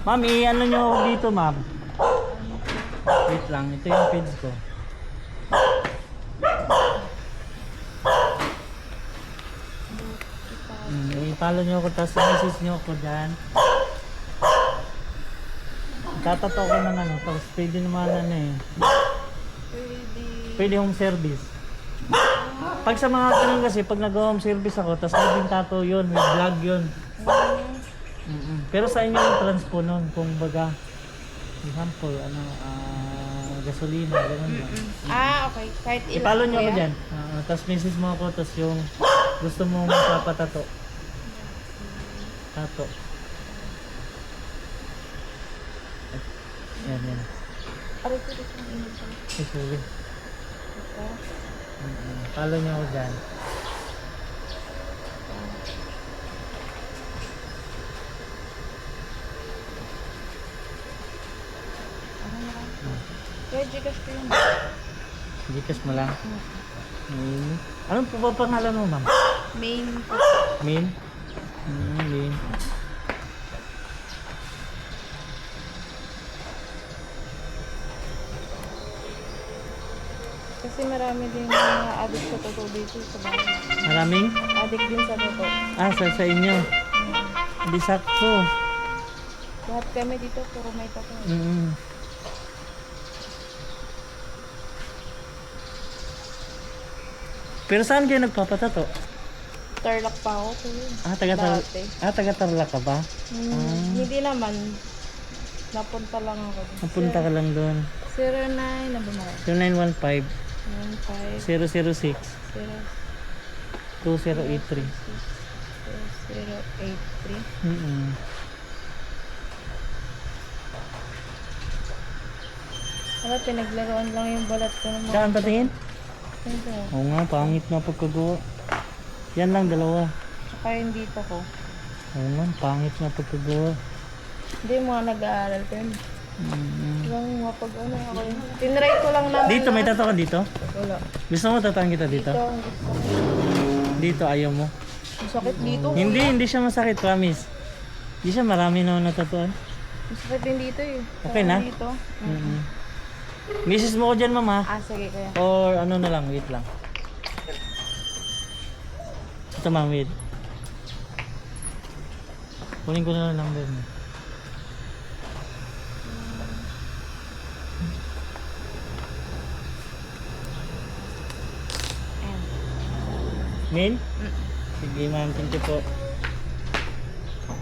Ma'am, i-ano nyo ako dito, ma'am. Wait lang, ito yung page ko. Mm, i-follow nyo ako, tapos message nyo ako dyan. Tatato ko ng ano, tapos pwede naman ano eh. Pwede. Pwede home service. Pag sa mga ganun kasi, pag nag-home service ako, tapos naging tato yun, may vlog yun. Mm-mm. Pero sa inyo yung transpo nun, kung baga, example, ano, ah, gasolina, ganun ba. Ah, okay. Kahit ilan. I-follow nyo ako kuya? dyan. Ah, tapos message mo ako, tapos yung gusto mo magpapatato. Tato. Yan, yan. Aray ko dito ang init ko. Ay, sorry. Ito. Mm-mm. Follow nyo ako dyan. Kaya Gcash ko yun. Gcash mo lang. Main. Anong po ba pangalan mo, ma'am? Main. Main? Mm, main. Kasi marami din mga addict sa totoo dito sa bahay. Maraming? Addict din sa totoo. Ah, sa, sa inyo. Hindi sakto. Lahat kami dito puro may tato. Mm. Pero saan kayo nagpapatato? Tarlac pa ako. Ah, taga Tar Dati. Ah, taga Tarlac ka ba? Hmm, Hindi naman. Napunta lang ako. Napunta ka lang doon. 09 na bumalik. 0915 15 006 2083. 083. Mm. Wala, pinaglaruan lang yung balat ko ng mga Saan patingin? Ito. Oo nga, pangit na pagkagawa. Yan lang, dalawa. Saka yung dito ko. Oo nga, pangit na pagkagawa. Hindi mo nga nag-aaral ko yun. Mm. Yung mga pag ano ako yun. Tinry ko lang naman. Dito, may ka dito? Wala. Gusto mo tataan kita dito? Dito, ang gusto ko. Dito, ayaw mo. Ang sakit dito. Hindi, hindi siya masakit, promise. Hindi siya marami na natatuan. Ang sakit din dito eh. Okay na? Dito. Mm Misis mo ko dyan, mama. Ah, sige kaya. Or ano na lang, wait lang. Ito, ma'am, wait. Kunin ko na lang number mo. Min? Mm. Sige, ma'am. Thank you po.